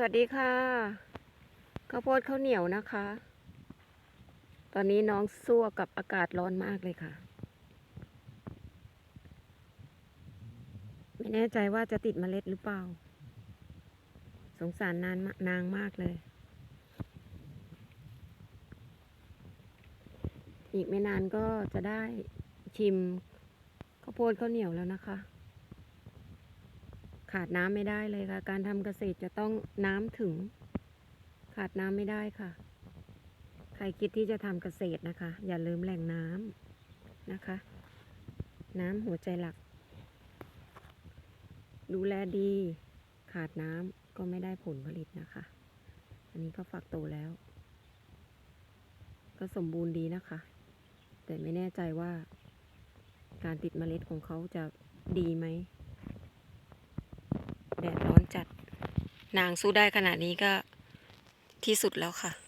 สวัสดีค่ะข้าวโพดข้าวเหนียวนะคะ ตอนนี้น้องสู้กับอากาศร้อนมากเลยค่ะ ไม่แน่ใจว่าจะติดเมล็ดหรือเปล่า สงสารนานนางมากเลย อีกไม่นานก็จะได้ชิมข้าวโพดข้าวเหนียวแล้วนะคะ ขาดน้ำไม่ได้เลยค่ะ การทำเกษตรจะต้องน้ำถึง ขาดน้ำไม่ได้ค่ะ ใครคิดที่จะทำเกษตรนะคะ อย่าลืมแหล่งน้ำนะคะ น้ำหัวใจหลัก ดูแลดี ขาดน้ำก็ไม่ได้ผลผลิตนะคะ อันนี้ก็ฝักโตแล้ว ก็สมบูรณ์ดีนะคะ แต่ไม่แน่ใจว่า การติดเมล็ดของเขาจะดีไหม แดดร้อนจัด นางสู้ได้ขนาดนี้ก็ที่สุดแล้วค่ะ